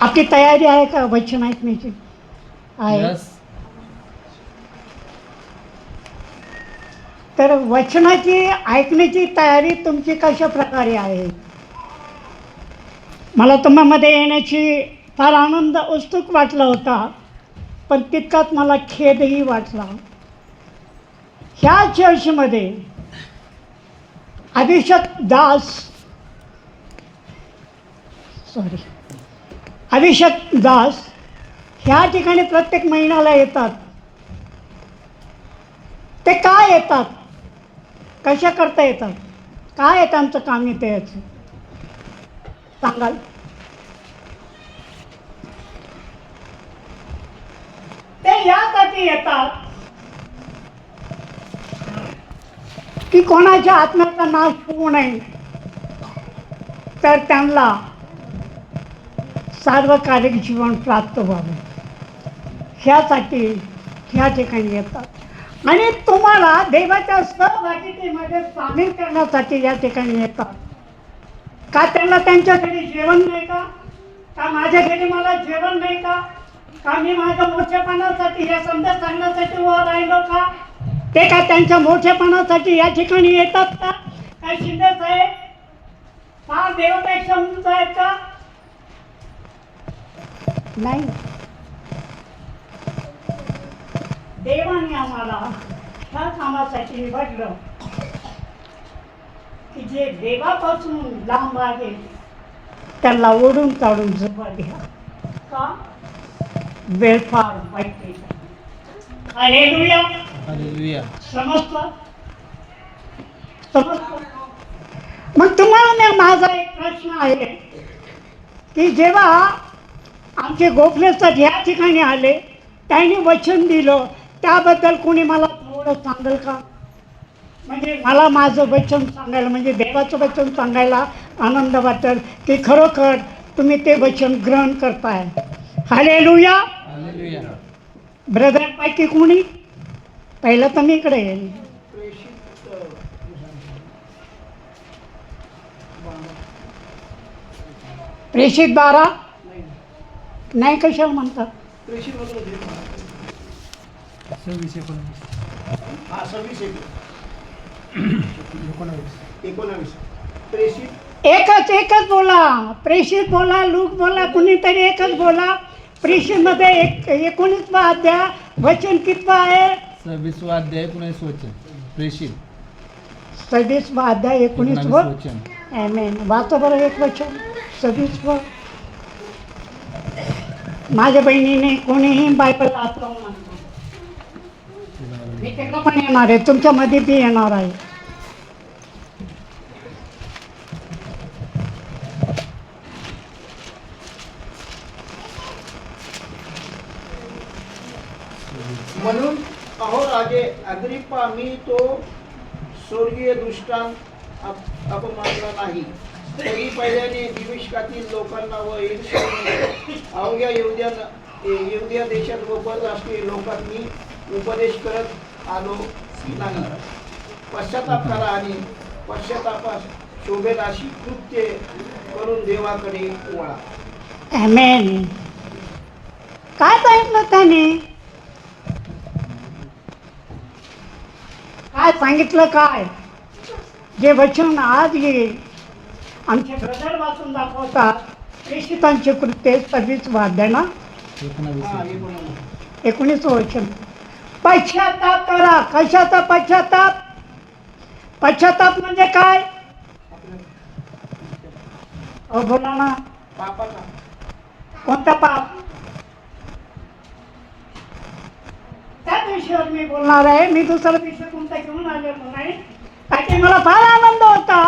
आपली तयारी आहे का वचन ऐकण्याची आहे Yes. तर वचनाची ऐकण्याची तयारी तुमची कशा प्रकारे आहे? मला तुम्हामध्ये येण्याची फार आनंद उत्सुक वाटला होता पण तितकाच मला खेदही वाटला. ह्या चर्चमध्ये अभिषेक दास सॉरी अभिषेक दास ह्या ठिकाणी प्रत्येक महिन्याला येतात. ते काय येतात? कशा करता येतात? काय आहे आमचं काम येतं याचं सांगाल? ते यासाठी येतात की कोणाच्या आत्म्याचा नाश होऊ नये. तर त्यांना सार्वकालिक जीवन प्राप्त व्हावे. ह्यासाठी ह्या ठिकाणी येतात. आणि तुम्हाला देवाच्या सहभागितेमध्ये सामील करण्यासाठी या ठिकाणी येतात. का त्यांना त्यांच्या घरी जेवण नाही का? का माझ्या घरी मला जेवण नाही का? का मी माझ्या मोठेपणासाठी या संदेश सांगण्यासाठी वर राहिलो का? ते का त्यांच्या मोठेपणासाठी या ठिकाणी येतात का? काय शिंदे साहेब फार देवापेक्षा उंच आहेत का? नाही. देवाने आम्हाला ह्या कामासाठी निवडलं की जे देवापासून लांब आहे त्याला ओढून काढून जवळ घ्या का? वेळ फार वाईट आहे. हालेलुया समजतं मग तुम्हाला माझा एक प्रश्न आहे की जेव्हा आमचे गोखले सर या ठिकाणी आले. त्यांनी वचन दिलं. त्याबद्दल कोणी मला थोडं सांगेल का? म्हणजे मला माझं वचन सांगायला म्हणजे देवाचं वचन सांगायला आनंद वाटेल की खरोखर तुम्ही ते वचन ग्रहण करताय. हालेलुया. Hallelujah. ब्रदर पैकी कोणी? पहिलं तर मी इकडे येईल प्रेषित बारा. नाही कशाला म्हणतात सव्वीस एकोणवीस. हा सव्वीस एकच एकच बोला. प्रेषित बोला लूक बोला कुणीतरी एकच बोला. प्रेषितमध्ये एक एकोणीस अध्याय वचन कितवा आहे? सव्वीसवा अध्याय एकोणीस वचन. प्रेषित. सव्वीस अध्याय एकोणीस एकोणावीस वचन. वाचा बरं एक वचन. सव्वीस व माझ्या बहिणीने कोणीही बायबल वाचलं नाही. मी तिकडं पण येणार आहे. तुमच्यामध्ये बी येणार आहे. म्हणून अहो राजे अग्रिप्पा मी तो स्वर्गीय दृष्टांत अप- अपमानला नाही. तरी पहिल्याने विविष्कातील लोकांना व अवघ्या येऊद्या येऊद्या देशात व परराष्ट्रीय लोकांनी उपदेश करत आलो नाही पश्चाताप करा आणि पश्चातापास शोभेत अशी कृत्य करून देवाकडे वळा. काय सांगितलं त्याने काय सांगितलं काय? जे वचन आज येईल आमचे ब्रदर वाचून दाखवतात. प्रेषितांचे कृत्य सव्वीस वाद्य ना एकोणावीस वचन. एकोणावीस. एकोणीस वचन पश्चाताप करा. कशाचा पश्चाताप? पश्चाताप म्हणजे काय? बोला ना. कोणता पाप? त्या विषयावर मी बोलणार आहे. मी दुसरा विषय कोणता घेऊन आलेलो नाही. कारण मला फार आनंद होता.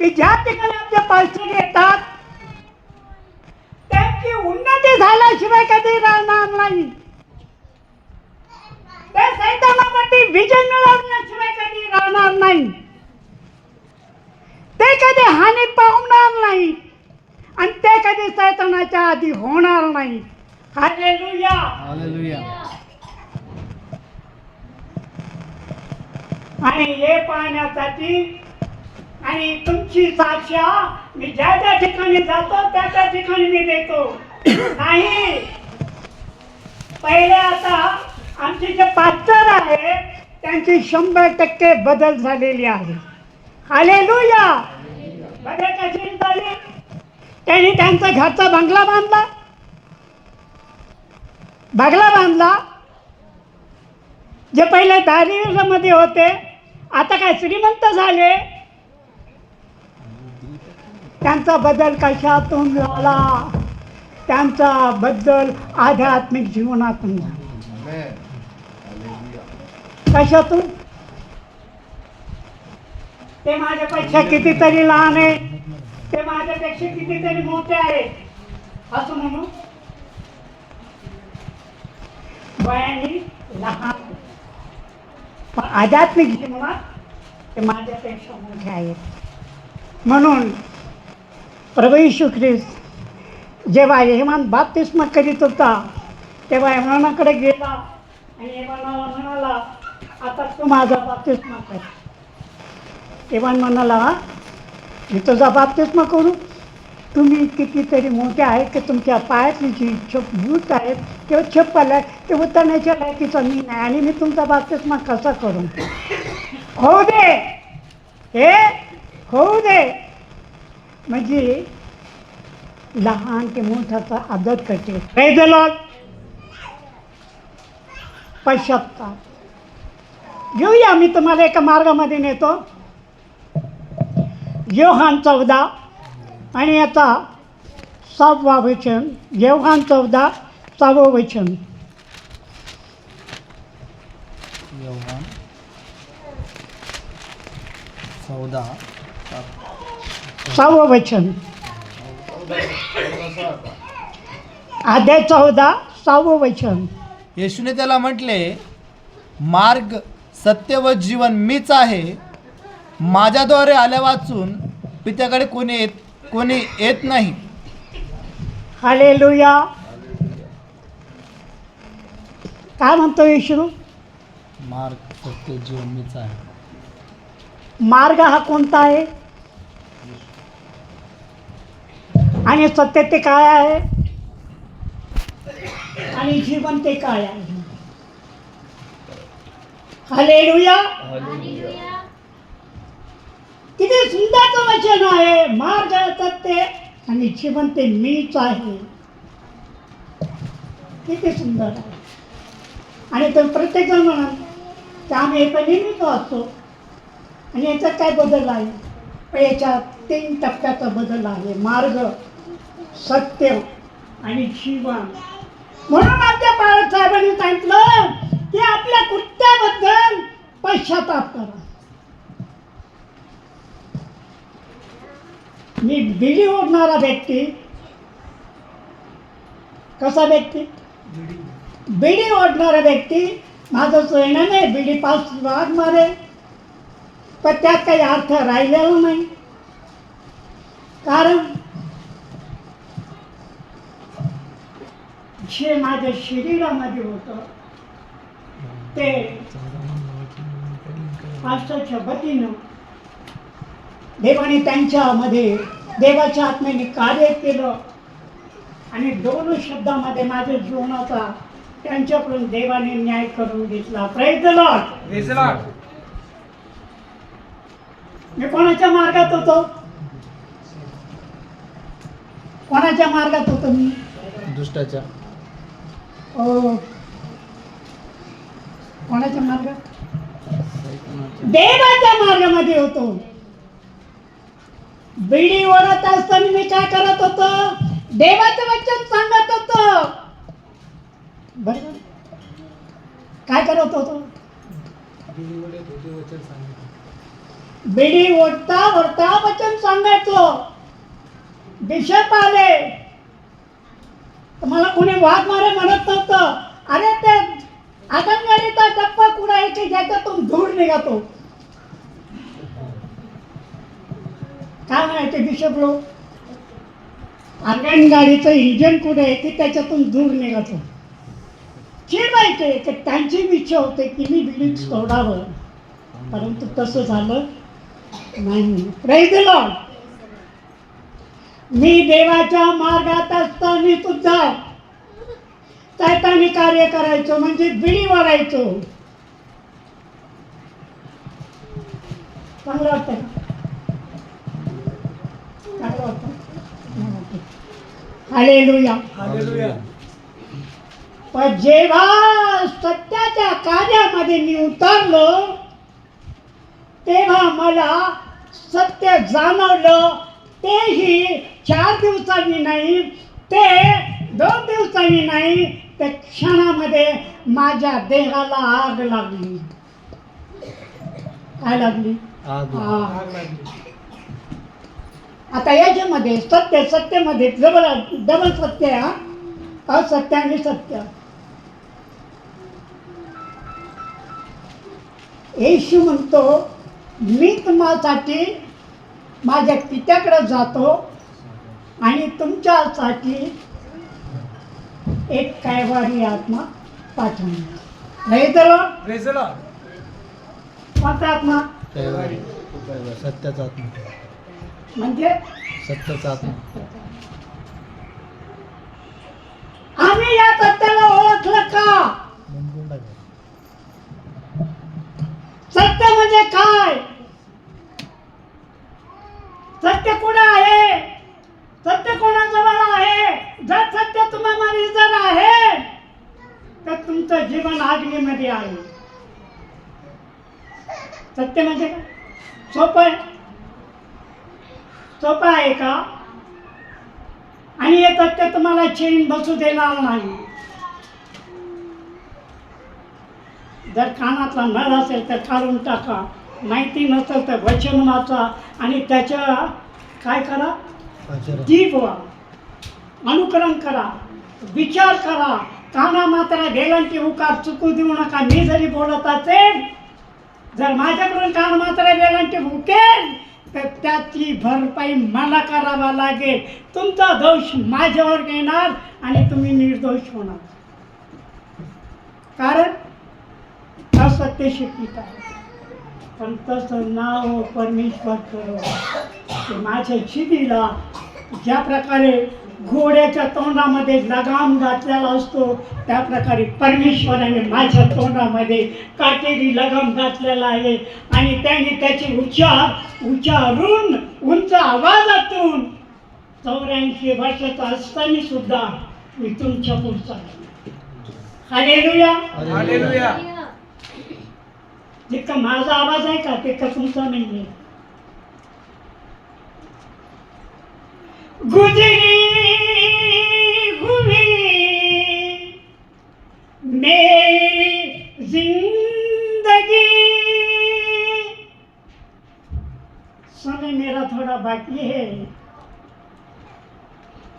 की ज्या ठिकाणी आमचे पालसर येतात त्यांची उन्नती झाल्याशिवाय कधी राहणार नाही. ते सैतानावरती विजय मिळवण्याशिवाय कधी राहणार नाही. ते कधी हानी पावणार नाही आणि ते कधी सैतानाच्या आधी होणार नाही. आणि हे पाहण्यासाठी आणि तुमची साक्षा मी ज्या ज्या ठिकाणी जातो त्या त्या ठिकाणी मी देतो. नाही. पहिले आता आमचे जे पास्टर आहेत त्यांची शंभर टक्के बदल झालेली आहे. आले लुया कशी झाली? त्यांनी त्यांचा घरचा बंगला बांधला. बंगला बांधला. जे पहिले दारिद्र्यामध्ये होते आता काय श्रीमंत झाले? त्यांचा बदल कशातून झाला? त्यांचा बदल आध्यात्मिक जीवनातून झाला. कशातून? ते माझ्यापेक्षा कितीतरी लहान आहे ते माझ्यापेक्षा कितीतरी मोठे आहे असं म्हणू? वयाने लहान. पण आध्यात्मिक जीवनात ते माझ्यापेक्षा मोठे आहेत. म्हणून प्रभू यशू ख्रिस्त जेव्हा हेमान बाप्तिस्म करीत होता तेव्हा हेमानाकडे गेला आणि हेमानाला म्हणाला आता तू माझा बाप्तिस्मा कर. हेमान म्हणाला मी तुझा बाप्तिस्मा करू? तुम्ही कितीतरी मोठे आहेत की तुमच्या पायातली जी छप बूट आहेत किंवा छप आहे ते उतरण्याच्या लायकीचा मी नाही आणि मी तुमचा बाप्तिस्मा कसा करू? होऊ दे हे होऊ दे म्हणजे लहान ते मोठ्याचा आदर करते. पैदल पश्चात्ताप घेऊया मी तुम्हाला एका मार्गामध्ये नेतो. योहान चौदा आणि आता सहावा वचन. योहान चौदा सहावं वचन. चौदा सहावं वचन. अध्याय चौदा सहावं वचन. येशूने त्याला म्हटले मार्ग सत्य व जीवन मीच आहे. माझ्याद्वारे आल्या वाचून पित्याकडे कोणी येत कोणी येत नाही. हालेलुया. काय म्हणतो येशू? मार्ग सत्य जीवन मीच आहे. मार्ग हा कोणता आहे? आणि सत्य ते काय आहे? आणि जीवन ते काय आहे? हालेलुया किती सुंदरचं वचन आहे. मार्ग सत्य आणि जीवन ते मीच आहे. किती सुंदर आहे. आणि तर प्रत्येक जण म्हणाल की आम्ही पण नेहमीच वाचतो. आणि याच्यात काय बदल आहे? पण याच्यात तीन टप्प्याचा बदल आहे. मार्ग सत्य आणि जीवन. म्हणून आमच्या बाळासाहेबांनी सांगितलं की आपल्या कृत्याबद्दल पश्चाताप करा. मी बिडी ओढणारा व्यक्ती. कसा व्यक्ती? बिडी ओढणारा व्यक्ती. माझं सोयणं नाही बिडी पाच वाघ मारे पण त्यात काही अर्थ राहिलेला नाही. कारण जे माझ्या शरीरामध्ये होतं ते पास्टरच्या वतीनं देवाने त्यांच्यामध्ये देवाच्या आत्म्याने कार्य केलं. आणि दोन शब्दामध्ये माझ्या जीवनाचा त्यांच्याकडून देवाने न्याय करून घेतला. प्रयत्न मी कोणाच्या मार्गात होतो? कोणाच्या मार्गात होतो मी? दुष्टाच्या. कोणाच्या मार्गात देवाच्या मार्गामध्ये होतो. बिडी ओढत असताना मी काय करत होतो? देवाचं वचन सांगत होतो. बरोबर काय करत होतो? बिडी ओढता ओढता वचन सांगायचो. बिशप आले मला कोणी वाघ मारे म्हणत नव्हतं. अरे ते आगंगाडीचा टप्पा कुठं आहे की ज्याच्यातून धूर निघतो. काय म्हणायचे बिशप लोक आगनगाडीचं इंजन कुठे आहे की त्याच्यातून धूर निघतो. चिडवायचे तर त्यांची इच्छा होते की मी बिल्डिंग सोडावं. परंतु तसं झालं नाही. प्रेज द लॉर्ड मी देवाच्या मार्गात असताना सुद्धा सैतानी कार्य करायचो म्हणजे बिडी मारायचो चांगलं वाटतं का? चांगलं वाटतं हालेलुया. पण जेव्हा सत्याच्या कार्यामध्ये मी उतरलो तेव्हा मला सत्य जाणवलं. तेही चार दिवसांनी नाही ते दोन दिवसांनी नाही ते क्षणामध्ये माझ्या देहाला आग लागली. काय लागली? आग आता याच्यामध्ये सत्य सत्यमध्ये डबल डबल सत्य आहे असत्य आणि सत्य. येशू म्हणतो मी तुम्हासाठी माझ्या पित्याकडे जातो आणि तुमच्यासाठी एक कैवारी आत्मा तर कोणता आत्मा? सत्याचा आत्मा. म्हणजे? सत्याचा आत्मा. आम्ही या सत्याला ओळखलं का? सत्य म्हणजे काय? सत्य कुठं आहे? सत्य कोणाजवळ आहे? जर सत्य तुम्हाला जर आहे तर तुमचं जीवन आग्नीमध्ये आहे. सत्य म्हणजे काय? सोपं आहे. सोपं आहे का? आणि हे सत्य तुम्हाला चेन बसू देणार नाही. जर कानातला नळ असेल तर काढून टाका. माहिती नसेल तर वचन वाचा आणि त्याच्या काय करा? जीभ व्हा अनुकरण करा. विचार करा. काना मात्र गेलांची उकार चुकू देऊ नका. मी जरी बोलत असेल जर माझ्याकडून कान मात्र गेलांची हुकेल तर त्याची भरपाई मला करावा लागेल. तुमचा दोष माझ्यावर येणार आणि तुम्ही निर्दोष होणार. कारण असत्य शिकवित आहे. पण तसं नाव परमेश्वर करो ते माझ्या जिबीला ज्या प्रकारे घोड्याच्या तोंडामध्ये लगाम घातलेला असतो त्या प्रकारे परमेश्वराने माझ्या तोंडामध्ये काटेरी लगाम घातलेला आहे. आणि त्याने त्याचे उच्चार उच्चारून उंच आवाजातून चौऱ्याऐंशी वर्षाचा असताना सुद्धा मी तुमच्या पुढचा हालेलुया. जितका माझा आवाज आहे का तितका तुमचा नाही. गुजरी हुई। मेरी जिंदगी। समय मेरा थोड़ा बाकी है।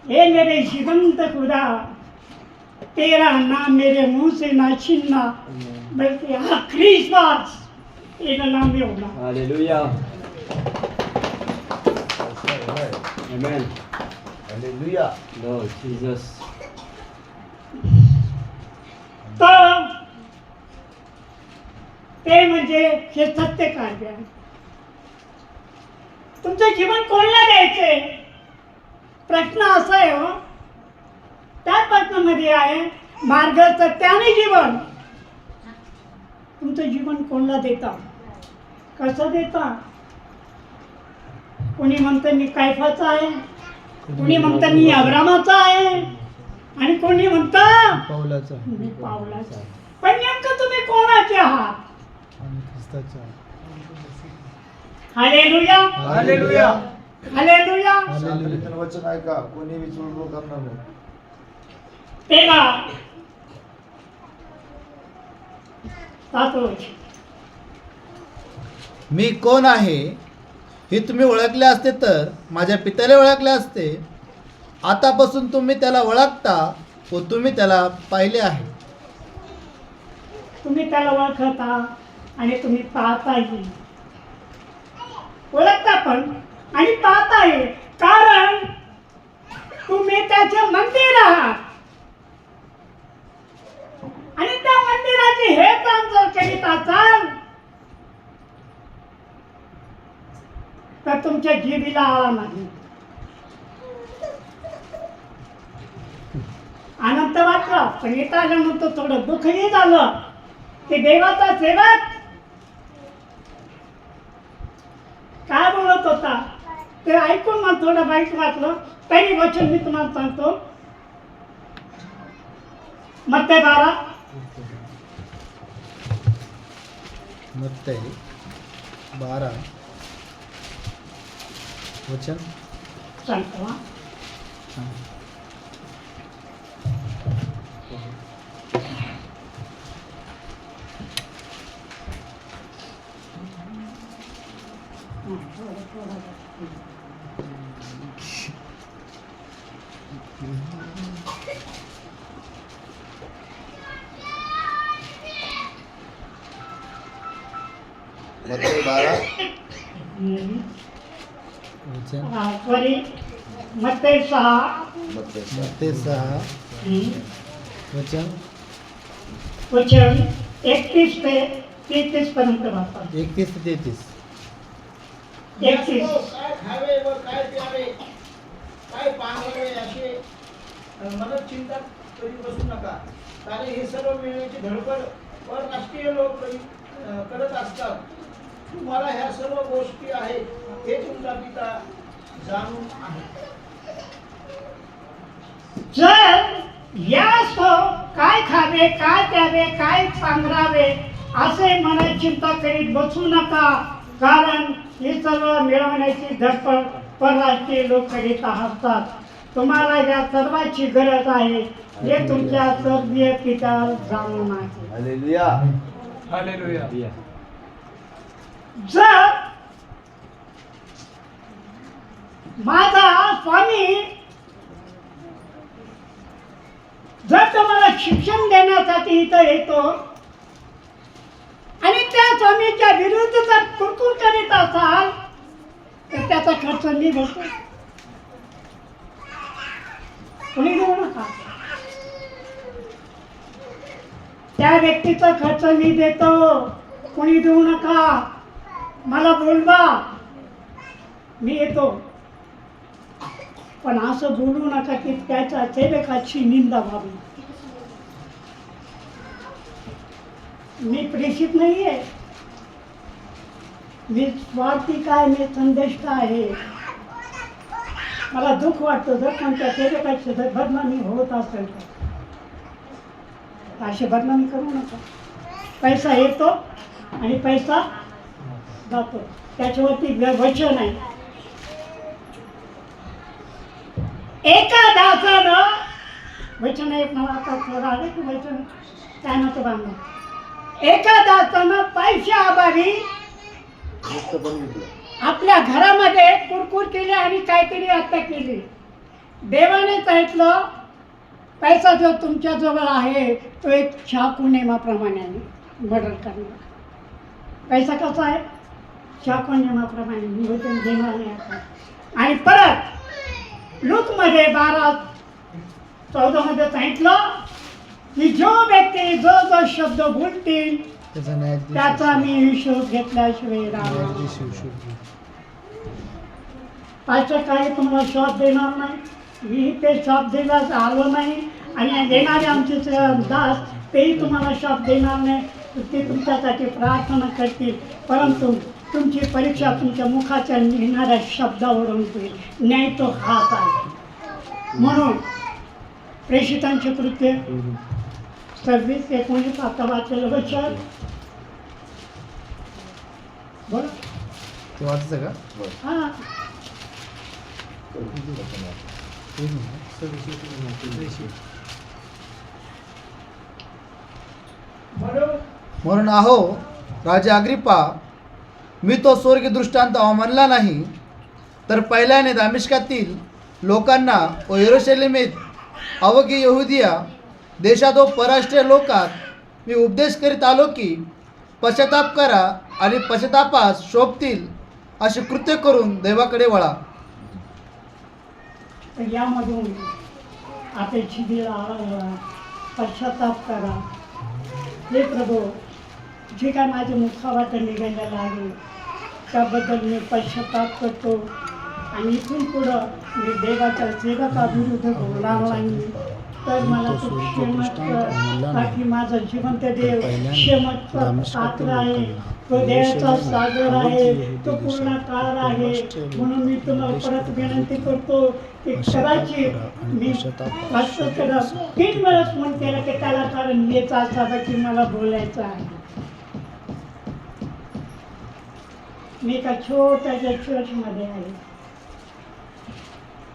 ये मेरे जीवंत खुदा तेरा नाम मेरे मुंह से ना छीनना बल्कि आखिरी श्वास तेरा नाम में होगा Hallelujah. Amen. Lord Jesus. तर ते म्हणजे हे सत्य कार्य आहे. तुमचं जीवन कोणाला द्यायचंय प्रश्न असा आहे हो. त्या प्रश्नामध्ये आहे मार्ग सत्याने जीवन. तुमचं जीवन कोणाला देता? कसं देता? कोणी म्हणतं मी कायफाचा आहे कोणी म्हणतं मी अब्रामाचा आहे आणि कोणी म्हणतं पावलाचा मी पावलाचा आहे. पण नेमकं तुम्ही कोणाचे आहात हालेलुया हालेलुया. हालेलुया. वचन ऐका कोणी विचारू करणार नाही तेव्हा सातवं वचन. मी कोण आहे हे तुम्ही ओळखले असते तर माझ्या पित्याला ओळखले असते. आतापासून तुम्ही त्याला ओळखता व तुम्ही त्याला पाहिले आहे. तुम्ही त्याला ओळखता आणि तुम्ही पाहताही. ओळखता पण आणि पाहताही. कारण तुम्ही त्याचे मंदिर आहात. आणि त्या मंदिराचे हे काम जर करीत असाल तर तुमच्या जीबीला आळा नाही. आनंद वाटला पण इथं आल्यानंतर थोडं दुःखही झालं. की देवाचा सेवक. काय बोलत होता? ते ऐकून मला थोडं वाईट वाटलं. तरी वचन मी तुम्हाला सांगतो. मत्ते बारा मत्तय बारा मत्ते बारा हम्म. वचन हा, सॉरी सहा. मत्ते. वचन वचन एकतीस ते तेहतीस पर्यंत वाचा. एकतीस ते तेहतीस. एकतीस. काय खावे व काय प्यावे? काय पाहावे असे? अ, मनात चिंता करीत बसू नका. कारण हे सर्व मिळण्याची धडपड परराष्ट्रीय लोक करीत अ, करत असतात. तुम्हाला ह्या सर्व गोष्टी आहेत हे तुमचा पिता जाणून आहे. जर यास्तव काय खावे काय प्यावे काय पांघरावे असे मनात चिंता करीत बसू नका कारण हे सर्व मिळवण्याची धडपड परराष्ट्रीय लोक करीत असतात. तुम्हाला या सर्वाची गरज आहे हे तुमच्या स्वर्गीय पिता जाणून आहे. जर माझा स्वामी जर तुम्हाला शिक्षण देण्यासाठी इथं येतो आणि त्या स्वामीच्या विरुद्ध जर कुरकुर करीत असाल तर त्याचा खर्च मी भरतो. कोणी देऊ नका त्या व्यक्तीचा खर्च मी देतो. कोणी देऊ नका. मला बोलवा. मी येतो. पण असं बोलू नका की त्याच्या सेवकाची निंदा व्हावी. मी प्रेषित नाही आहे मी स्वार्थी काय मी संदेष्ट आहे? मला दुःख वाटतं जर कोणत्या सेवकाची जर बदनामी होत असेल तर. अशी बदनामी करू नका. पैसा येतो आणि पैसा जातो. त्याच्यावरती वचन आहे. एका दासानं वचन आहे मला आता थोडं आलं की वचन? काय नव्हतं बांधलं? एका दासानं पैशा आभारी आपल्या घरामध्ये कुरकुर केली आणि काहीतरी हत्या केली. देवाने सांगितलं पैसा जो तुमच्याजवळ आहे तो एक छाकू नेमाप्रमाणे आहे मर्डर करणार. पैसा कसा आहे? घेणार नाही आपण आणि परत लूकमध्ये बारा चौदामध्ये सांगितलं की जो व्यक्ती जो जो शब्द बोलतील त्याचा त्याचा मी हिशोब घेतल्याशिवाय. पाचशे काही तुम्हाला शॉप देणार नाही. मी ते शॉप द्यायला आलो नाही. आणि देणारे आमचे दास तेही तुम्हाला शॉप देणार नाही. ते तुमच्यासाठी प्रार्थना करतील. परंतु तुमची परीक्षा तुमच्या मुखाच्या निघणाऱ्या शब्दावरून होईल. न्याय तो हाच आहे. म्हणून प्रेषितांचे कृत्य. सव्वीस एकोणीस आता वाचलेलं वचन बरं. ते वाचायचं का? हां. म्हणून म्हणून आहो राजा अग्रिपा मी तो स्वर्गीय दृष्टांत अवमानला नाही. तर पहिल्याने दामिष्कातील लोकांना व येरुशलेमेत अवघी यहुदिया देशात व परराष्ट्रीय लोकात मी उपदेश करीत आलो की पश्चाताप करा आणि पश्चातापास शोभतील असे कृत्य करून देवाकडे वळा. तर यामधून आळा पश्चाताप करा. हे प्रभू जे काय माझ्या मुखावाट निघायला लागेल त्याबद्दल मी पश्चाताप करतो. आणि इथून पुढं मी देवाच्या सेवका विरुद्ध बोलणार नाही. तर मला तो बाकी माझं जिवंत देव शेमट पात्र आहे. तो देवाचा सागर आहे. तो पूर्ण काळ आहे. म्हणून मी तुम्हाला परत विनंती करतो की कदाचित मी तीन वेळेस फोन केला की त्याला कारण येत असावं की मला बोलायचं आहे. मी एका छोट्याच्या चर्चमध्ये आहे.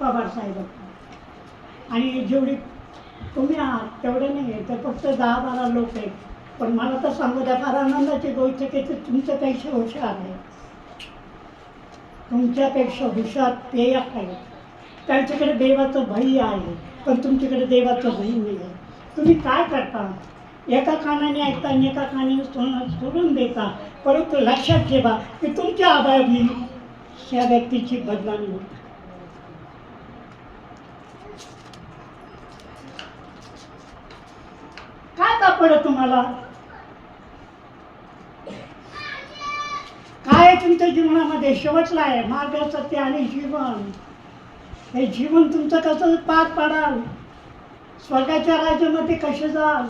पवार साहेब आणि जेवढी तुम्ही आहात तेवढे नाही आहे तर फक्त दहा बारा लोक आहेत. पण मला तर सांगू द्या फार आनंदाची गोष्ट की ते तुमच्यापेक्षा हुशार आहे तुमच्यापेक्षा हुशार ते आहे त्यांच्याकडे देवाचं भय आहे पण तुमच्याकडे देवाचं भय नाही आहे. तुम्ही काय करता? एका कानाने ऐकता आणि एका कानाने सोडून देता. परंतु लक्षात ठेवा की तुमच्या अभावी या व्यक्तीची बदनामी होते. काय सापडलं तुम्हाला? काय तुमच्या जीवनामध्ये शेवटला आहे? मार्ग सत्य आणि जीवन. हे जीवन तुमचं कसं पार पाडाल? स्वर्गाच्या राज्यामध्ये कसे जाल?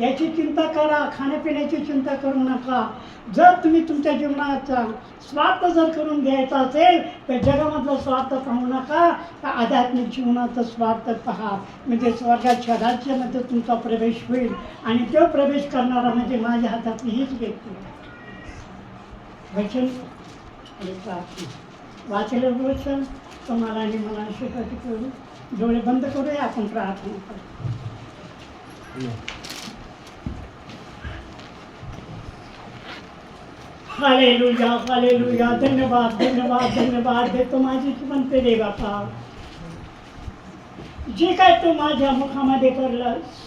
याची चिंता करा खाण्यापिण्याची चिंता करू नका. जर तुम्ही तुमच्या जीवनाचा स्वार्थ जर करून घ्यायचा असेल तर जगामधला स्वार्थ पाहू नका. तर आध्यात्मिक जीवनाचा स्वार्थ पहा. म्हणजे स्वर्गाच्या राज्यामध्ये तुमचा प्रवेश होईल. आणि तो प्रवेश करणारा म्हणजे माझ्या हातातली हीच व्यक्ती. वचन आणि प्रार्थना. वाचलं वचन तुम्हाला आणि मला आशीर्वाद करू. डोळे बंद करूया आपण प्रार्थना करू. Hallelujah hallelujah. धन्यवाद धन्यवाद धन्यवाद. देतो माझी जिवंत देवा जे काय तू माझ्या मुखामध्ये करलंस